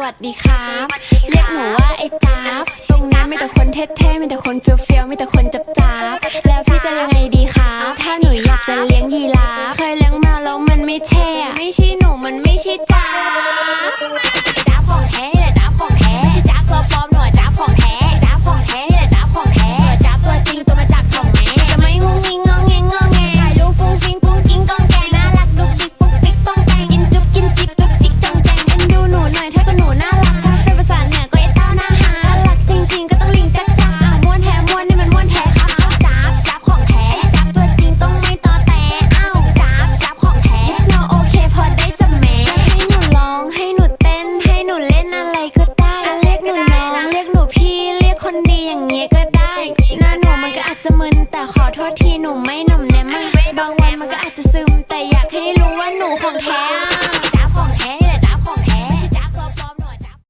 วัสดีครับ เรียกหนูว่าไอ้จ๊าบตรงนั้นมีแต่คนเท่ๆมีแต่คนเฟี้ยวๆมีแต่คนจับจ้าบแล้วพี่จะยังไงดีครับ ถ้าหนูอยากจะเลี้ยงยีราฟเคยเลี้ยงแมวแล้วมันไม่เท่อะไม่ใช่หนูมันไม่ใช่จ๊าบ นดีอย่างเงี้ยก็ได้ หน้าหนูมันก็อาจจะมึนแต่ขอโทษทีหนูไม่หนุ่มเนม